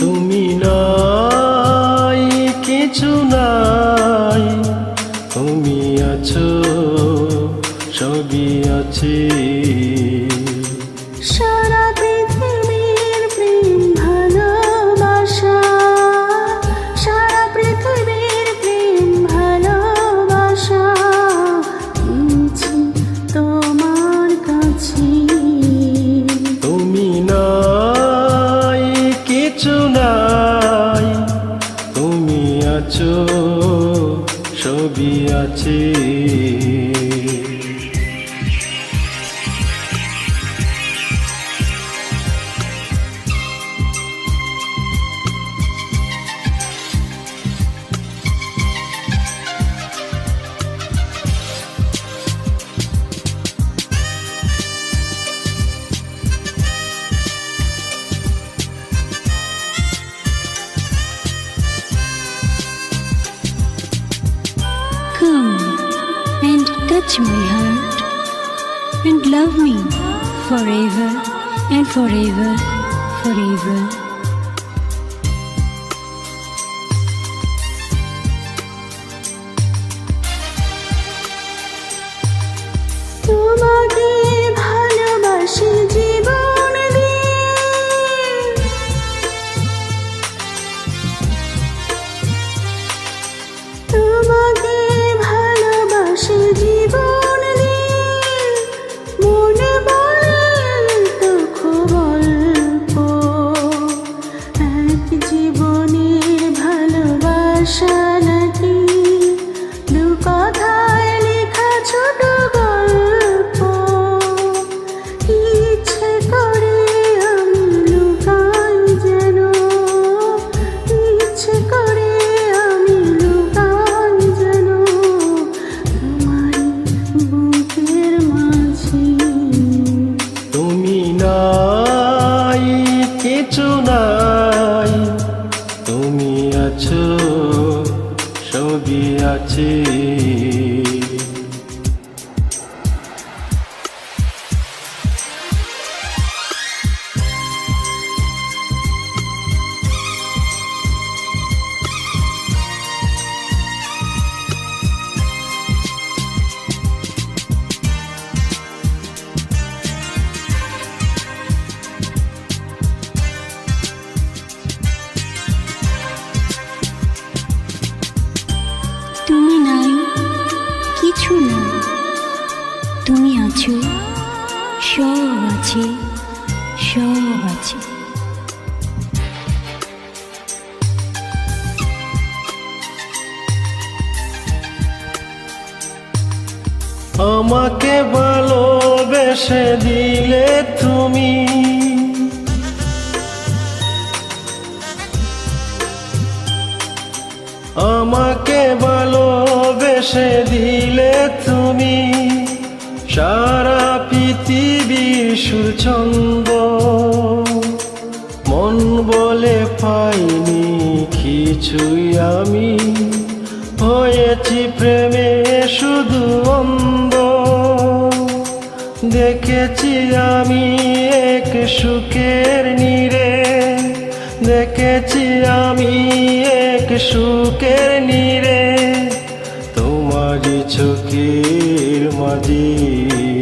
তুমি নাই কিছু নাই। তুমি আছো সবই আছে। সারা ছবি touch my heart and love me forever and forever, forever. তোমাকে আছো সবই আছে। কিছু নাই তুমি আছো, সব আছে সব আছে। আমাকে ভালোবেসে দিলে তুমি। আমাকে ভালোবেসে দিলে সুছন্দ মন বলে পাইনি কিছুই আমি। হয়েছি প্রেমে শুধু অন্ধ দেখেছি আমি এক সুখের নীরে। দেখেছি আমি এক সুখের নীরে। তোমারই চোখের মাঝে।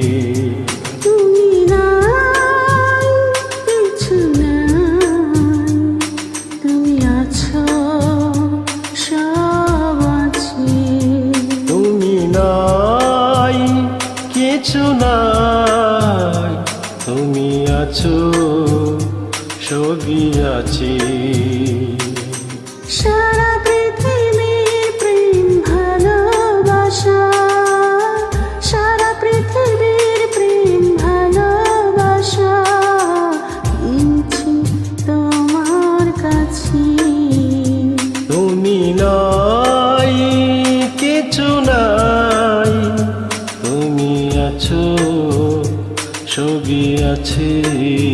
আছো ছবি আছি। সারা পৃথিবীর আছে।